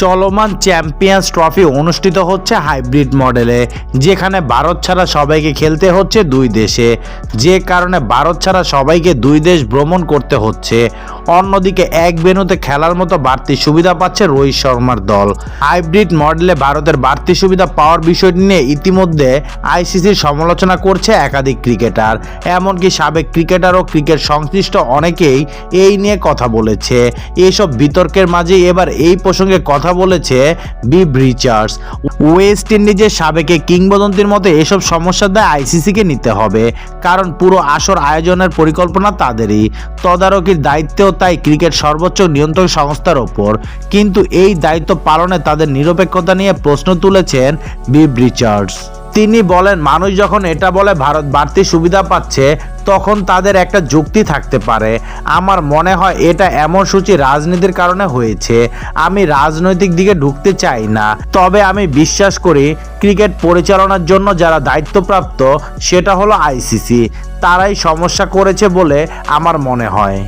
চলমান champions trophy অনুষ্ঠিত হচ্ছে হাইব্রিড মডেলে, যেখানে ভারত ছাড়া সবাইকে খেলতে হচ্ছে দুই দেশে। যে কারণে ভারত ছাড়া সবাইকে দুই দেশ ভ্রমণ করতে হচ্ছে। অন্যদিকে এক বেনুতে খেলার মতো বাড়তি সুবিধা পাচ্ছে রোহিত শর্মার দল। হাইব্রিড মডেলে ভারতের বাড়তি সুবিধা পাওয়ার বিষয়টি নিয়ে ইতিমধ্যে আইসিসির সমালোচনা করছে একাধিক ক্রিকেটার। এমনকি সাবেক ক্রিকেটার ও ক্রিকেট সংশ্লিষ্ট অনেকেই এই নিয়ে কথা বলেছে। এসব বিতর্কের মাঝে এবার এই প্রসঙ্গে কথা বলেছে বিব রিচার্ডস। ওয়েস্ট ইন্ডিজের সাবেকে কিংবদন্তির মতো এসব দায় আইসিসিকে নিতে হবে, কারণ পুরো আসর আয়োজনের পরিকল্পনা তাদেরই। তদারকির দায়িত্বেও তাই ক্রিকেট সর্বোচ্চ নিয়ন্ত্রক সংস্থার ওপর। কিন্তু এই দায়িত্ব পালনে তাদের নিরপেক্ষতা নিয়ে প্রশ্ন তুলেছেন বিব রিচার্ডস। তিনি বলেন, মানুষ যখন এটা বলে, ভারত বাড়তি সুবিধা পাচ্ছে তখন তাদের একটা যুক্তি থাকতে পারে। আমার মনে হয় এটা এমন সূচি রাজনীতির কারণে হয়েছে। আমি রাজনৈতিক দিকে ঢুকতে চাই না। তবে আমি বিশ্বাস করি ক্রিকেট পরিচালনার জন্য যারা দায়িত্বপ্রাপ্ত, সেটা হলো আইসিসি। তারাই সমস্যা করেছে বলে আমার মনে হয়।